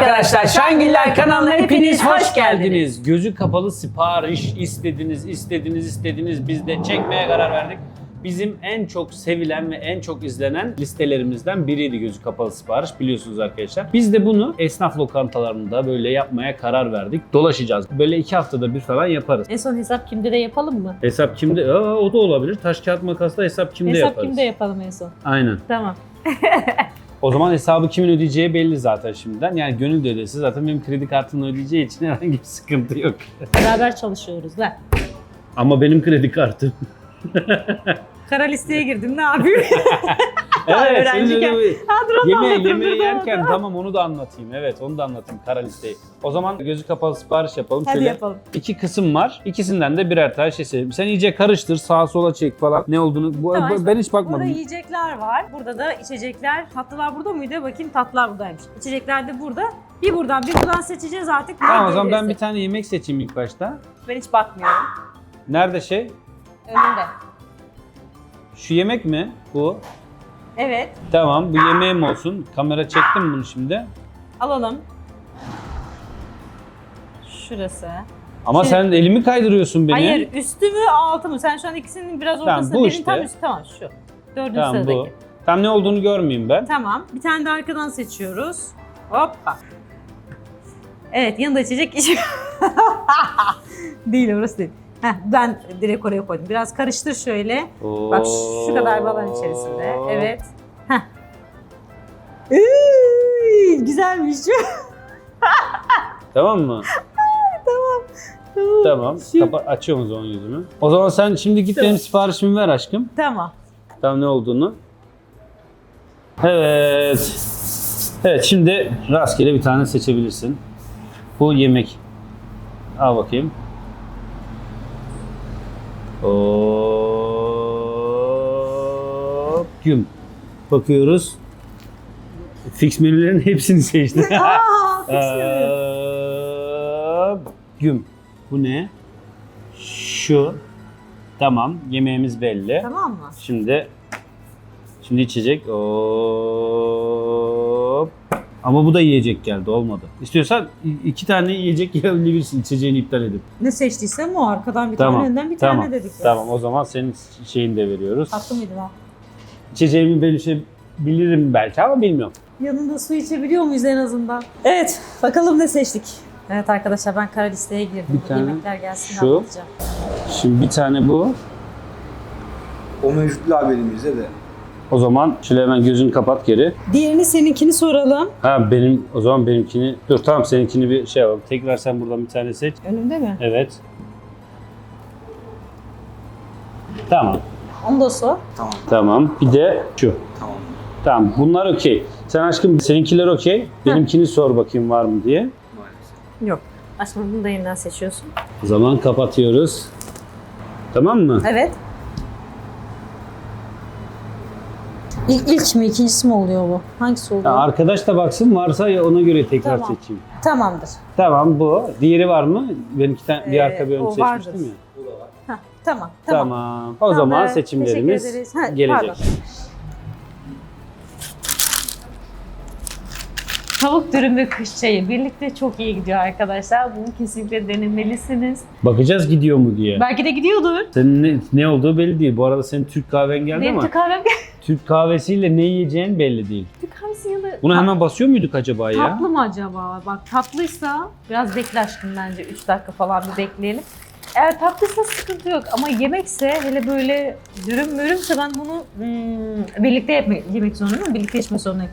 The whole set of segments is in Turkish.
arkadaşlar, Şangiller kanalına hepiniz hoş geldiniz. Gözü kapalı sipariş istediniz, istediniz, istediniz. Biz de çekmeye karar verdik. Bizim en çok sevilen ve en çok izlenen listelerimizden biriydi gözü kapalı sipariş biliyorsunuz arkadaşlar. Biz de bunu esnaf lokantalarında böyle yapmaya karar verdik. Dolaşacağız. Böyle iki haftada bir falan yaparız. En son hesap kimde de yapalım mı? Hesap kimde? Aa, o da olabilir. Taş kağıt makasla hesap kimde hesap yaparız. kimde yapalım en son? Aynen. Tamam. O zaman hesabı kimin ödeyeceği belli zaten şimdiden. Yani gönül de ödesi zaten benim kredi kartımla ödeyeceği için herhangi bir sıkıntı yok. Beraber çalışıyoruz lan. Ama benim kredi kartım. Kara listeye girdim ne yapayım? evet, öğrenciyken- Ha, dur onu Yemeği, anlatırım, yemeği dur, yerken dur. tamam onu da anlatayım. Evet onu da anlatayım kara listeyi. O zaman gözü kapalı sipariş yapalım. Hadi Şöyle yapalım. İki kısım var. İkisinden de birer tane şey seçelim. Sen iyice karıştır sağa sola çek falan. Ne olduğunu bu, Tamam, bu- ben hiç Burada bakmadım. yiyecekler var. Burada da içecekler. Tatlılar burada mıydı? Bakayım tatlılar buradaymış. İçecekler de burada. Bir buradan bir buradan seçeceğiz artık. Tamam o zaman ben bir tane yemek seçeyim ilk başta. Ben hiç bakmıyorum. Nerede şey? Önünde. Şu yemek mi? Bu. Evet. Tamam bu yemeğim olsun. Kamera çektim bunu şimdi. Alalım. Şurası. Ama Şey- sen elimi kaydırıyorsun beni. Hayır üstü mü altı mı? Sen şu an ikisinin biraz Tamam, ortasında. bu Benim işte. tam üstü. Tamam şu. Dördüncü Tamam sıradaki. bu. Tam ne olduğunu görmeyeyim ben. Tamam. Bir tane de arkadan seçiyoruz. Hoppa. Evet yanında içecek değil orası değil. Heh, ben direkt oraya koydum. Biraz karıştır şöyle. Bak şu kadar bir alan içerisinde. Evet. Heh. Iy, güzelmiş. Tamam mı? tamam. Tamam. Şu- Kapa açıyorum o zaman yüzümü. O zaman sen şimdi git Tamam. benim siparişimi ver aşkım. Tamam. Tam ne olduğunu. Evet. Evet şimdi rastgele bir tane seçebilirsin. Bu yemek. Al bakayım. Hop. Güm. Bakıyoruz. Fix menülerin hepsini seçti. Aa. Güm. Bu ne? Şu. Tamam. Yemeğimiz belli. Tamam mı? Şimdi şimdi içecek. Hop. Ama bu da yiyecek geldi olmadı. İstiyorsan iki tane yiyecek yiyebilirsin içeceğini iptal edip. Ne seçtiysem o arkadan bir Tamam, tane önden bir tamam, tane dedik. ya. Tamam o zaman senin şeyini de veriyoruz. Tatlı mıydı lan? İçeceğimi ben şey bilirim belki ama bilmiyorum. Yanında su içebiliyor muyuz en azından? Evet, bakalım ne seçtik. Evet arkadaşlar ben kara listeye girdim. Bir tane Yemekler gelsin şu. anlatacağım. Şimdi bir tane bu. O mevcut labelimizde de. O zaman şöyle hemen gözünü kapat geri. Diğerini seninkini soralım. Ha benim o zaman benimkini dur tamam seninkini bir şey yapalım. Tekrar sen buradan bir tane seç. Önümde mi? Evet. Tamam. Onu da sor. Tamam, Tamam. Bir de şu. tamam. Tamam. Bunlar okey. Sen aşkım seninkiler okey. Benimkini sor bakayım var mı diye. Maalesef. Yok. Aşkım bunu da yeniden seçiyorsun. O zaman kapatıyoruz. Tamam mı? Evet. İlk, ilk mi ikincisi mi oluyor bu? Hangisi oluyor? Ya arkadaş da baksın varsa ya ona göre tekrar Tamam. seçeyim. Tamamdır. Tamam bu. Diğeri var mı? Ben iki tane bir Ee, arka bir ön o seçmiştim vardır. ya. Heh, tamam. Tamam. Tamam. O zaman Tamam, seçimlerimiz ederiz. Ha, gelecek. pardon. Tavuk dürüm ve kış çayı birlikte çok iyi gidiyor arkadaşlar. Bunu kesinlikle denemelisiniz. Bakacağız gidiyor mu diye. Belki de gidiyordur. Senin ne, ne olduğu belli değil. Bu arada senin Türk kahven geldi Benim ama Türk kahvem Türk kahvesiyle ne yiyeceğin belli değil. Türk kahvesi yanı Bunu hemen basıyor muyduk acaba ya? tatlı mı acaba? Bak tatlıysa biraz bekle aşkım bence 3 dakika falan bir bekleyelim. Eğer tatlıysa sıkıntı yok ama yemekse hele böyle dürüm mürümse ben bunu hmm, birlikte yemek, yemek zorundayım. Birlikte içmek zorundayım.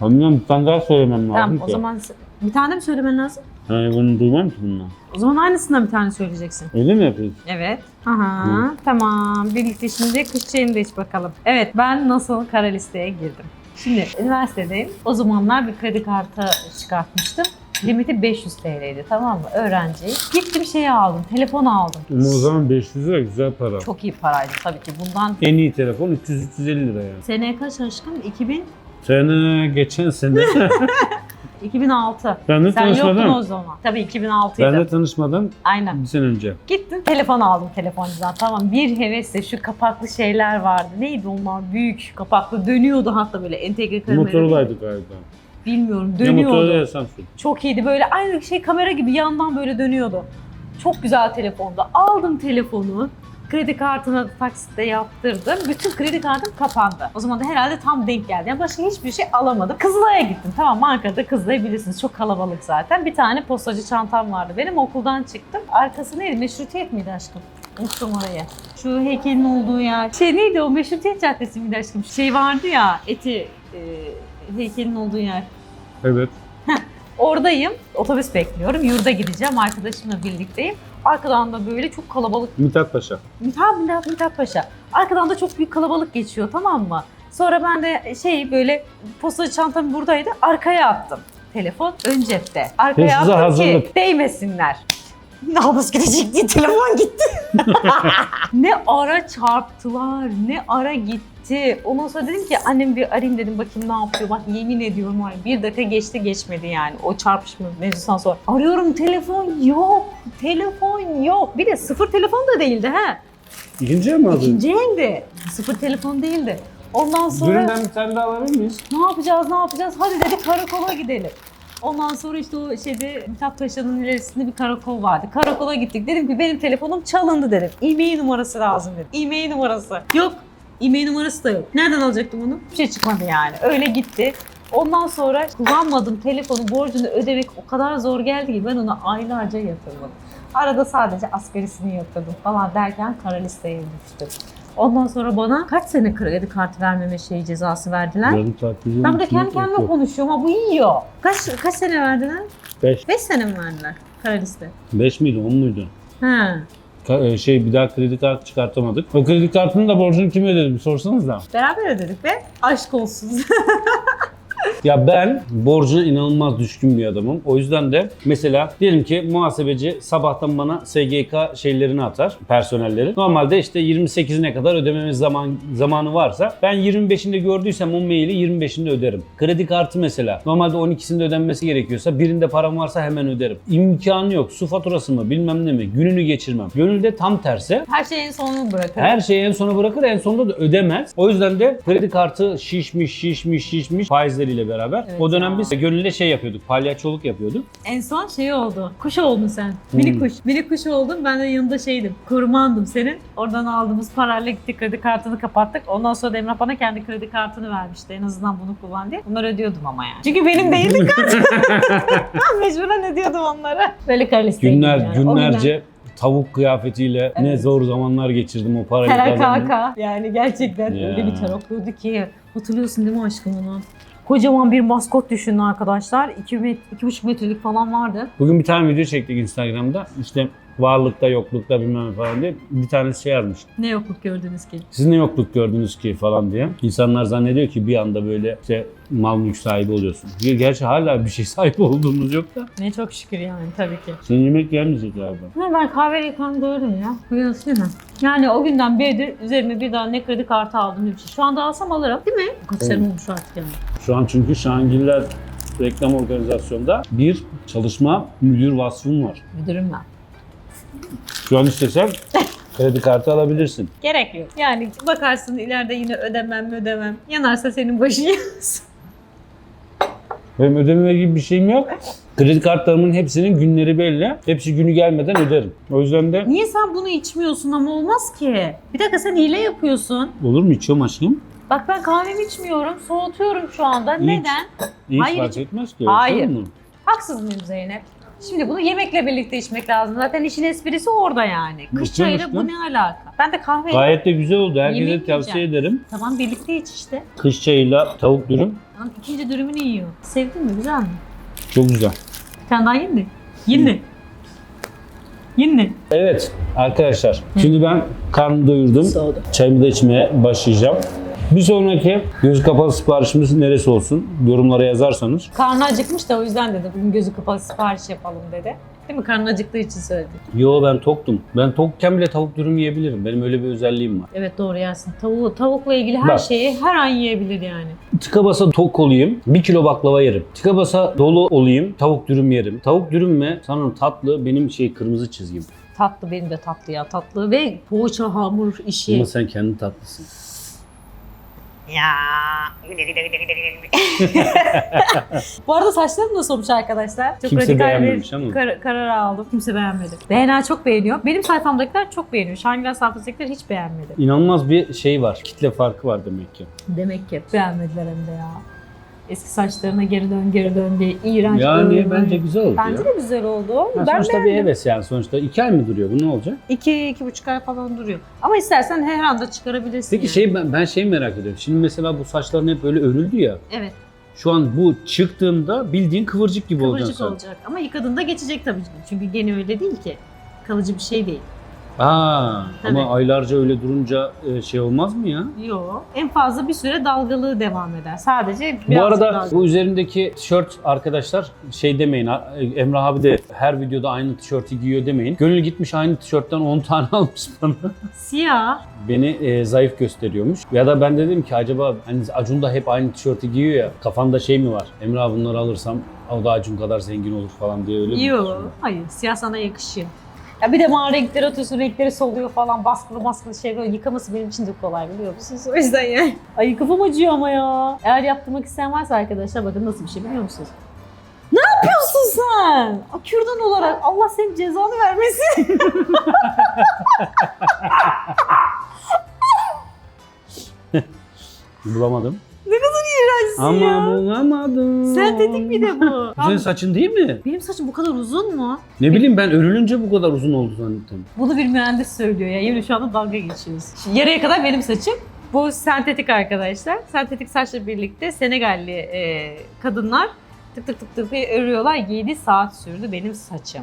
Bilmiyorum bir tane daha söylemem lazım Tamam ki. o zaman bir tane mi söylemen lazım? Yani bunu duymam ki bundan. O zaman aynısından bir tane söyleyeceksin. Öyle mi yapıyorsun? Evet. Aha, tamam. Birlikte şimdi kış çayını da iç bakalım. Evet, ben nasıl kara listeye girdim. Şimdi üniversitedeyim. O zamanlar bir kredi kartı çıkartmıştım. Limiti 500 TL'ydi tamam mı? Öğrenciyim. Gittim şeyi aldım, telefon aldım. Ama o zaman 500 lira güzel para. Çok iyi paraydı tabii ki. Bundan En iyi telefon 300-350 lira yani. seneye kaç aşkım? 2000, Sene geçen sene 2006. ben de Sen yoktun o tanışmadım. zaman. Tabii 2006'ydı. Ben de tanışmadan Aynen. bir sene önce. Gittim telefon aldım telefoncudan tamam bir hevesle şu kapaklı şeyler vardı. Neydi onlar büyük kapaklı dönüyordu hatta böyle entegre kamera. Motorola'ydı galiba. Bilmiyorum dönüyordu. edersen sür. Çok iyiydi böyle aynı şey kamera gibi yandan böyle dönüyordu. Çok güzel telefonda. Aldım telefonu. Kredi kartına taksitte yaptırdım. Bütün kredi kartım kapandı. O zaman da herhalde tam denk geldi. Yani başka hiçbir şey alamadım. Kızılay'a gittim. Tamam markada Kızılay'ı bilirsiniz. Çok kalabalık zaten. Bir tane postacı çantam vardı. Benim okuldan çıktım. Arkası neydi? Meşrutiyet miydi aşkım? Unuttum orayı. Şu heykelin olduğu yer. Şey neydi o? Meşrutiyet Caddesi miydi aşkım? Şey vardı ya eti e, heykelin olduğu yer. Evet. Oradayım. Otobüs bekliyorum. Yurda gideceğim. Arkadaşımla birlikteyim. Arkadan da böyle çok kalabalık. Mithat Paşa. Mithat, Mithat, Mithat Paşa. Arkadan da çok büyük kalabalık geçiyor tamam mı? Sonra ben de şey böyle postacı çantam buradaydı. Arkaya attım. Telefon ön cepte. Arkaya Hırsıza attım hazırlık. ki değmesinler. Nabız gidecek diye telefon gitti. ne ara çarptılar, ne ara gitti. Ondan sonra dedim ki annem bir arayayım dedim bakayım ne yapıyor. Bak yemin ediyorum var ya, bir dakika geçti geçmedi yani o çarpışma mevzusundan sonra. Arıyorum telefon yok, telefon yok. Bir de sıfır telefon da değildi ha. İkinci mi aldın? İkinci elde. Sıfır telefon değildi. Ondan sonra Dürümden bir tane daha alabilir miyiz? ne yapacağız ne yapacağız hadi dedik karakola gidelim. Ondan sonra işte o şeyde Mithat Paşa'nın ilerisinde bir karakol vardı. Karakola gittik. Dedim ki benim telefonum çalındı dedim. E-mail numarası lazım dedim. E-mail numarası. Yok. E-mail numarası da yok. Nereden alacaktım onu? Bir şey çıkmadı yani. Öyle gitti. Ondan sonra kullanmadım telefonu borcunu ödemek o kadar zor geldi ki ben onu aylarca yatırmadım. Arada sadece asgarisini yatırdım falan derken kara listeye düştüm. Ondan sonra bana kaç sene kredi kartı vermeme şey cezası verdiler? Yarım saat Ben burada için kendi kendime yok. konuşuyorum ama bu yiyor. Kaç kaç sene verdiler? Beş. 5 sene mi verdiler kara liste? Beş miydi, on muydu? Ha. Ka- e, şey bir daha kredi kartı çıkartamadık. O kredi kartının da borcunu kim ödedi bir sorsanız da. Beraber ödedik ve aşk olsun. Ya ben borcuna inanılmaz düşkün bir adamım. O yüzden de mesela diyelim ki muhasebeci sabahtan bana SGK şeylerini atar, personelleri. Normalde işte 28'ine kadar ödememiz zaman zamanı varsa ben 25'inde gördüysem o maili 25'inde öderim. Kredi kartı mesela normalde 12'sinde ödenmesi gerekiyorsa birinde param varsa hemen öderim. İmkanı yok. Su faturası mı bilmem ne mi gününü geçirmem. Gönülde tam tersi. Her şeyin sonunu bırakın. Her şeyi en sona bırakır, en sonunda da ödemez. O yüzden de kredi kartı şişmiş, şişmiş, şişmiş faizleriyle beraber. Evet o dönem ya. biz gönülle şey yapıyorduk, palyaçoluk yapıyorduk. En son şey oldu. Kuş oldun sen. Mini Hmm. kuş. Mini kuş oldun. Ben de yanında şeydim. Korumandım senin. Oradan aldığımız parayla gittik kredi kartını kapattık. Ondan sonra da Emrah bana kendi kredi kartını vermişti. En azından bunu kullan diye. Bunları ödüyordum ama yani. Çünkü benim değildi kart. Mecburen ödüyordum onları. Böyle kara listeydim Günler, yani. Günlerce tavuk kıyafetiyle ne Evet. zor zamanlar geçirdim o parayı kazandım. Yani gerçekten Ya. öyle bir taraklıyordu ki. Hatırlıyorsun değil mi aşkım onu? Kocaman bir maskot düşünün arkadaşlar. 2 met 2,5 metrelik falan vardı. Bugün bir tane video çektik Instagram'da. İşte varlıkta, yoklukta bilmem ne falan diye. Bir tanesi şey yazmış. Ne yokluk gördünüz ki? Siz ne yokluk gördünüz ki falan diye. İnsanlar zannediyor ki bir anda böyle işte mal mülk sahibi oluyorsun. Gerçi hala bir şey sahibi olduğumuz yok da. Ne çok şükür yani tabii ki. Senin yemek gelmeyecek galiba. Ya ben kahve yakan gördüm ya. Biliyorsun değil mi? Yani o günden beridir üzerime bir daha ne kredi kartı aldım ne bir şey. Şu anda alsam alırım değil mi? Kaç sene olmuş artık yani. Şu an çünkü Şahangiller reklam organizasyonda bir çalışma müdür vasfım var. Müdürüm ben. Şu an istesen kredi kartı alabilirsin. Gerek yok. Yani bakarsın ileride yine ödemem mi ödemem. Yanarsa senin başın yansın. Benim ödememe gibi bir şeyim yok. Kredi kartlarımın hepsinin günleri belli. Hepsi günü gelmeden öderim. O yüzden de Niye sen bunu içmiyorsun ama olmaz ki. Bir dakika sen hile yapıyorsun. olur mu içiyorum aşkım? Bak ben kahvemi içmiyorum, soğutuyorum şu anda. Neden? Hiç Hayır, fark hiç- etmez ki. Hayır. mu? Haksız mıyım Zeynep? Şimdi bunu yemekle birlikte içmek lazım. Zaten işin esprisi orada yani. Kış Nasıl çayıyla bu ne alaka? Ben de kahve Gayet de güzel oldu. Herkese tavsiye yiyeceğim. ederim. Tamam birlikte iç işte. Kış çayıyla tavuk dürüm Lan ikinci dürümünü yiyor. Sevdin mi? Güzel mi? çok güzel. Bir tane daha yiyin de. Yiyin de. Yiyin de. Evet arkadaşlar. Şimdi ben karnımı doyurdum. Soğudu. Çayımı da içmeye başlayacağım. Bir sonraki gözü kapalı siparişimiz neresi olsun? Yorumlara yazarsanız. Karnı acıkmış da o yüzden dedi. Bugün gözü kapalı sipariş yapalım dedi. Değil mi? Karnı acıktığı için söyledi. Yo ben toktum. Ben tokken bile tavuk dürüm yiyebilirim. Benim öyle bir özelliğim var. Evet doğru yersin. Tavuğu, tavukla ilgili her Bak. şeyi her an yiyebilir yani. Tıka basa tok olayım, bir kilo baklava yerim. Tıka basa dolu olayım, tavuk dürüm yerim. Tavuk dürüm ve sanırım tatlı benim şey kırmızı çizgim. Tatlı benim de tatlı ya tatlı ve poğaça hamur işi. Ama sen kendi tatlısın. Ya. Bu arada saçlarım nasıl olmuş arkadaşlar? Çok Kimse radikal beğenmemiş bir ama. kar- karar aldım. Kimse beğenmedi. Beğenen çok beğeniyor. Benim sayfamdakiler çok beğeniyor. Şangila sayfasındakiler hiç beğenmedi. İnanılmaz bir şey var. Kitle farkı var demek ki. Demek ki beğenmediler hem de ya. Eski saçlarına geri dön geri dön diye iğrenç. Yani bence güzel oldu Bence ya. de güzel oldu. Ha, ben sonuçta bir beğendim. heves yani sonuçta iki ay mı duruyor bu ne olacak? İki, iki buçuk ay falan duruyor. Ama istersen her anda çıkarabilirsin Peki yani. şey ben, ben şey merak ediyorum. Şimdi mesela bu saçların hep böyle örüldü ya. Evet. Şu an bu çıktığında bildiğin kıvırcık gibi Kıvırcık olacaksın. olacak. Ama yıkadığında geçecek tabii. Çünkü gene öyle değil ki. Kalıcı bir şey değil. Aa, Tabii. ama aylarca öyle durunca e, şey olmaz mı ya? Yok. En fazla bir süre dalgalığı devam eder. Sadece Bu arada dalgalı. bu üzerindeki tişört arkadaşlar şey demeyin. ha, Emrah abi de her videoda aynı tişörtü giyiyor demeyin. Gönül gitmiş aynı tişörtten 10 tane almış bana. Siyah. Beni e, zayıf gösteriyormuş. Ya da ben dedim ki acaba hani Acun da hep aynı tişörtü giyiyor ya. Kafanda şey mi var? Emrah bunları alırsam o da Acun kadar zengin olur falan diye öyle mi? Yok. Hayır. Siyah sana yakışıyor. Ya bir de mavi renkleri atıyorsun, renkleri soluyor falan, baskılı baskılı şey böyle yıkaması benim için de kolay biliyor musunuz? O yüzden yani. Ay kafam acıyor ama ya. Eğer yaptırmak isteyen varsa arkadaşlar bakın nasıl bir şey biliyor musunuz? Ne yapıyorsun sen? Kürdan olarak Allah senin cezanı vermesin. Bulamadım. İğrençsin Ama ya. bulamadım. Sentetik bir de bu. Senin saçın değil mi? Benim saçım bu kadar uzun mu? Ne bileyim ben örülünce bu kadar uzun oldu zannettim. Bunu bir mühendis söylüyor ya. Yemin şu anda dalga geçiyoruz. Şimdi yarıya kadar benim saçım. Bu sentetik arkadaşlar. Sentetik saçla birlikte Senegalli e, kadınlar tık tık tık tık örüyorlar. 7 saat sürdü benim saçım.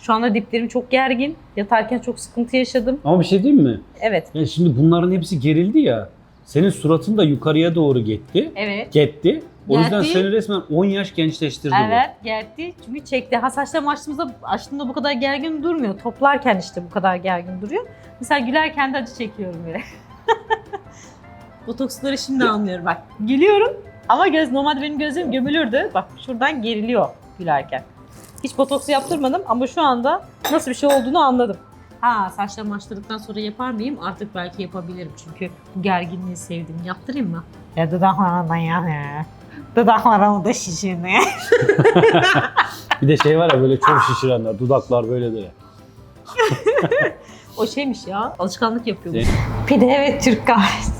Şu anda diplerim çok gergin. Yatarken çok sıkıntı yaşadım. Ama bir şey diyeyim mi? Evet. Ya şimdi bunların hepsi gerildi ya. Senin suratın da yukarıya doğru gitti. Evet. Gitti. O yüzden seni resmen 10 yaş gençleştirdi Evet geldi çünkü çekti. Ha saçlarımı açtığımda açtığımda bu kadar gergin durmuyor. Toplarken işte bu kadar gergin duruyor. Mesela gülerken de acı çekiyorum böyle. Botoksları şimdi anlıyorum bak. Gülüyorum ama göz normalde benim gözlerim gömülürdü. Bak şuradan geriliyor gülerken. Hiç botoksu yaptırmadım ama şu anda nasıl bir şey olduğunu anladım. Ha saçlarımı açtırdıktan sonra yapar mıyım? Artık belki yapabilirim çünkü bu gerginliği sevdim. Yaptırayım mı? Ya dudaklarımdan ya. Dudaklarımı da şişirdi. bu. Bir de şey var ya böyle çok şişirenler. Dudaklar böyle de. O şeymiş ya, alışkanlık yapıyormuş. Pide evet Türk kahvesi.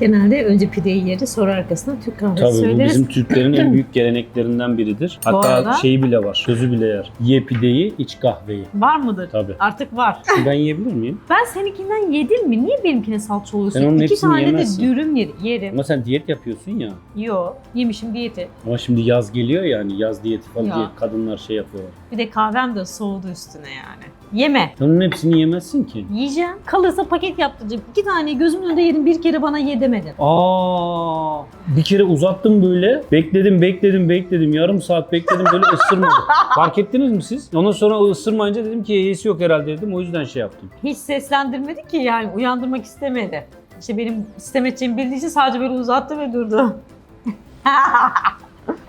Genelde önce pideyi yeriz sonra arkasından Türk kahvesi Tabii bu söyleriz. bizim Türklerin en büyük geleneklerinden biridir. Bu Hatta arada- şeyi bile var. Sözü bile yer. Ye pideyi, iç kahveyi. Var mıdır? Tabii. Artık var. Ben yiyebilir miyim? Ben seninkinden yedim mi? Niye benimkine salça oluyorsun? Sen onun İki hepsini tane yemezsin. de dürüm yer- yerim. Ama sen diyet yapıyorsun ya. Yo, yemişim diyeti. Ama şimdi yaz geliyor yani yaz diyeti falan Ya. diye kadınlar şey yapıyorlar. Bir de kahvem de soğudu üstüne yani. Yeme. Onun hepsini yemezsin ki. Yiyeceğim. Kalırsa paket yaptıracağım. İki taneyi gözümün önünde yedim. Bir kere bana ye demedin. Aa, bir kere uzattım böyle. Bekledim, bekledim, bekledim. Yarım saat bekledim böyle ısırmadı. Fark ettiniz mi siz? Ondan sonra ısırmayınca dedim ki iyisi yok herhalde dedim. O yüzden şey yaptım. Hiç seslendirmedi ki yani uyandırmak istemedi. İşte benim istem edeceğimi bildiği için sadece böyle uzattı ve durdu.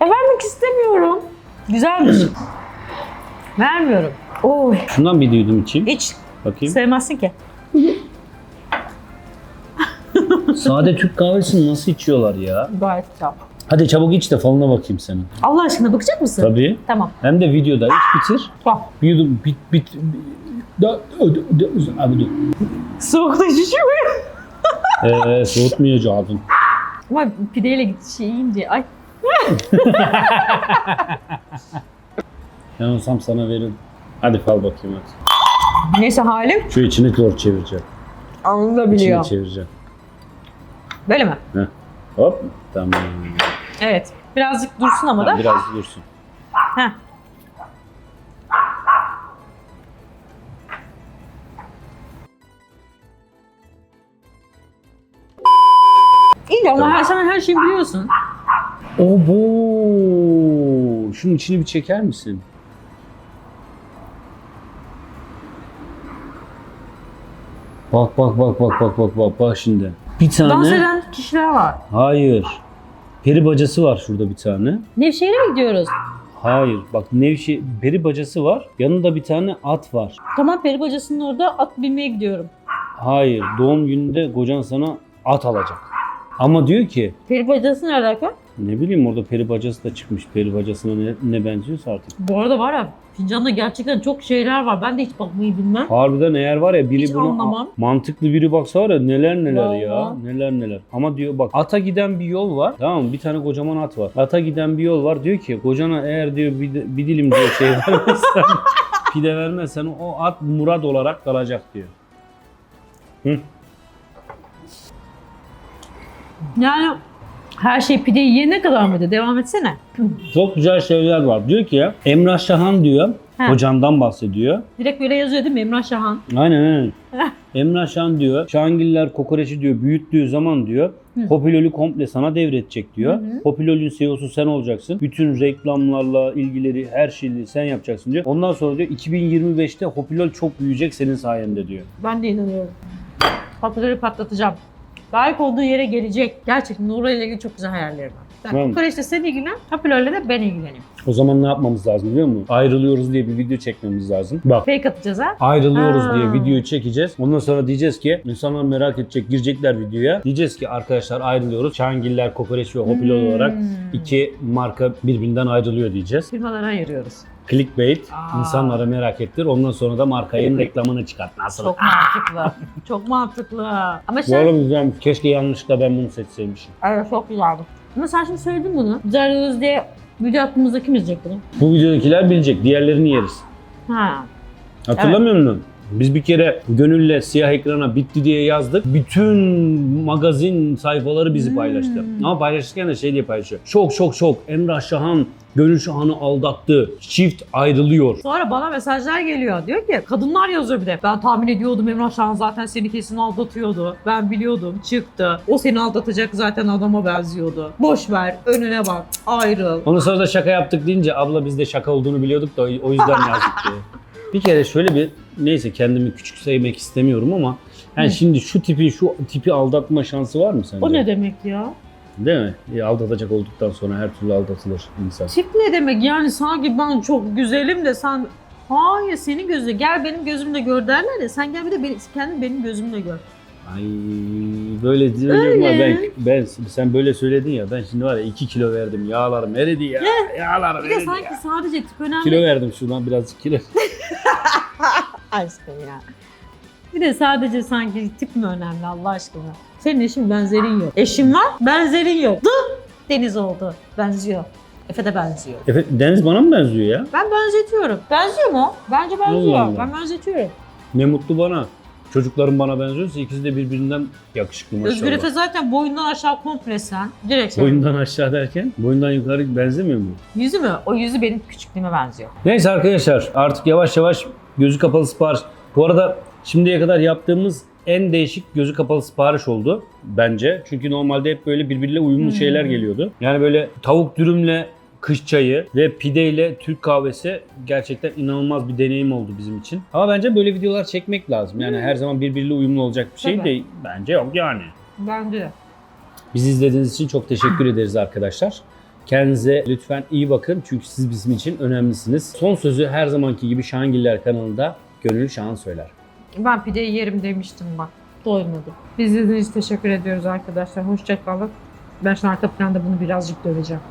e vermek istemiyorum. Güzelmiş. Vermiyorum. Oy. Şundan bir yudum içeyim. Hiç Bakayım. sevmezsin ki. Sade Türk kahvesini nasıl içiyorlar ya? Gayet güzel. Hadi çabuk iç de falına bakayım senin. Allah aşkına bakacak mısın? Tabii. Tamam. Hem de videoda iç bitir. Tamam. Bir yudum bit bit. Da, da, da, abi dur. Soğukta şişiyor. Ee, soğutmayacaktın. Ama pideyle şey yiyince ay Ben olsam sana veririm. Hadi fal bakayım hadi. neyse halim Şu içini doğru çevireceğim. İçini çevireceğim. Böyle mi? Hop. Tamam. Evet. Birazcık dursun ama Tamam, da. biraz dursun. Heh. İyi ama her, sen her şeyi biliyorsun. Obo. Şunun içini bir çeker misin? Bak bak bak bak bak bak bak bak şimdi. Bir tane. Dans eden kişiler var. Hayır. Peri bacası var şurada bir tane. Nevşehir'e mi gidiyoruz? Hayır. Bak Nevşehir peri bacası var. Yanında bir tane at var. Tamam peri bacasının orada at binmeye gidiyorum. Hayır. Doğum gününde kocan sana at alacak. Ama diyor ki Peri bacası ne alaka? ne bileyim orada peri bacası da çıkmış. Peri bacasına ne, ne benziyorsa artık. Bu arada var ya fincanda gerçekten çok şeyler var. Ben de hiç bakmayı bilmem. Harbiden eğer var ya biri Hiç bunu anlamam. mantıklı biri baksa var ya neler neler ya Vallahi. neler neler. Ama diyor bak ata giden bir yol var tamam mı? Bir tane kocaman at var. Ata giden bir yol var diyor ki kocana eğer diyor bir, de- bir dilim diyor şey vermezsen pide vermezsen o at murad olarak kalacak diyor. Yani her şey pideyi yiyene kadar mıydı? Devam etsene. Çok güzel şeyler var. Diyor ki ya Emrah Şahan diyor. Ha. Kocandan bahsediyor. Direkt böyle yazıyor değil mi Emrah Şahan? Aynen aynen. Emrah Şahan diyor. Şahangiller kokoreçi diyor büyüttüğü zaman diyor. Popülolü komple sana devredecek diyor. Popülolün CEO'su sen olacaksın. Bütün reklamlarla ilgileri her şeyi sen yapacaksın diyor. Ondan sonra diyor 2025'te Popülol çok büyüyecek senin sayende diyor. Ben de inanıyorum. Patlıları patlatacağım. Layık olduğu yere gelecek. Gerçekten Nura ile ilgili çok güzel hayallerim var. Ben kokoreçle sen ilgilen, Papilörle de ben ilgileneyim. O zaman ne yapmamız lazım biliyor musun? Ayrılıyoruz diye bir video çekmemiz lazım. Bak Fake atacağız ha. ayrılıyoruz Ha. diye videoyu çekeceğiz. Ondan sonra diyeceğiz ki insanlar merak edecek, girecekler videoya. Diyeceğiz ki arkadaşlar ayrılıyoruz. Şahangiller, Kokoreç ve Hopilol Hmm. olarak iki marka birbirinden ayrılıyor diyeceğiz. Firmalara ayırıyoruz. Clickbait Aa. insanlara merak ettir. Ondan sonra da markanın reklamını çıkart. Nasıl? Çok mantıklı. çok mantıklı. Ama Bu sen... arada güzelmiş. Keşke yanlışlıkla ben bunu seçseymişim. Evet çok güzeldi. Ama sen şimdi söyledin bunu. Güzel diye video attığımızda kim izleyecek bunu? Bu videodakiler bilecek. Diğerlerini yeriz. Ha. Hatırlamıyor musun? Biz bir kere gönülle siyah ekrana bitti diye yazdık. Bütün magazin sayfaları bizi Hmm. paylaştı. Ama paylaşırken de şey diye paylaşıyor. Şok şok şok. Emrah Şahan Gönül Şahan'ı aldattı. Çift ayrılıyor. Sonra bana mesajlar geliyor. Diyor ki kadınlar yazıyor bir de. Ben tahmin ediyordum Emrah Şahan zaten seni kesin aldatıyordu. Ben biliyordum. Çıktı. O seni aldatacak zaten adama benziyordu. Boş ver. Önüne bak. Ayrıl. Ondan sonra da şaka yaptık deyince abla biz de şaka olduğunu biliyorduk da o yüzden yazdık diye. Bir kere şöyle bir neyse kendimi küçük saymak istemiyorum ama yani Hı. şimdi şu tipi şu tipi aldatma şansı var mı sence? O ne demek ya? Değil mi? E, aldatacak olduktan sonra her türlü aldatılır insan. Tip ne demek? Yani sanki ben çok güzelim de sen... Hayır senin gözü. Gel benim gözümle gör derler ya. Sen gel bir de beni, kendin benim gözümle gör. Ay böyle diyorum ama ben, ben sen böyle söyledin ya ben şimdi var ya 2 kilo verdim yağlarım eridi ya yağlarım Bir de eridi sanki ya. sadece tip önemli. Kilo verdim şuradan birazcık kilo. Aşkım ya. Bir de sadece sanki tip mi önemli Allah aşkına? Senin eşin benzerin yok. Eşin var, benzerin yok. Dı Deniz oldu. Benziyor. Efe de benziyor. Efe, Deniz bana mı benziyor ya? Ben benzetiyorum. Benziyor mu? Bence benziyor. Allah Allah. Ben benzetiyorum. Ne mutlu bana. Çocuklarım bana benziyorsa ikisi de birbirinden yakışıklı maşallah. Özgür Efe zaten boyundan aşağı komple sen. Direkt sen. Boyundan aşağı derken boyundan yukarı benzemiyor mu? Yüzü mü? O yüzü benim küçüklüğüme benziyor. Neyse arkadaşlar artık yavaş yavaş gözü kapalı sipariş. Bu arada şimdiye kadar yaptığımız en değişik gözü kapalı sipariş oldu bence. Çünkü normalde hep böyle birbiriyle uyumlu Hmm. şeyler geliyordu. Yani böyle tavuk dürümle kış çayı ve pideyle Türk kahvesi gerçekten inanılmaz bir deneyim oldu bizim için. Ama bence böyle videolar çekmek lazım. Yani her zaman birbiriyle uyumlu olacak bir şey Hmm. Tabii. de bence yok yani. Bence de. Bizi izlediğiniz için çok teşekkür ederiz arkadaşlar. Kendinize lütfen iyi bakın çünkü siz bizim için önemlisiniz. Son sözü her zamanki gibi Şahangiller kanalında Gönül Şahan söyler. Ben pideyi yerim demiştim bak. Doymadım. Biz izlediğiniz için teşekkür ediyoruz arkadaşlar. Hoşçakalın. Ben şu arka planda bunu birazcık döveceğim.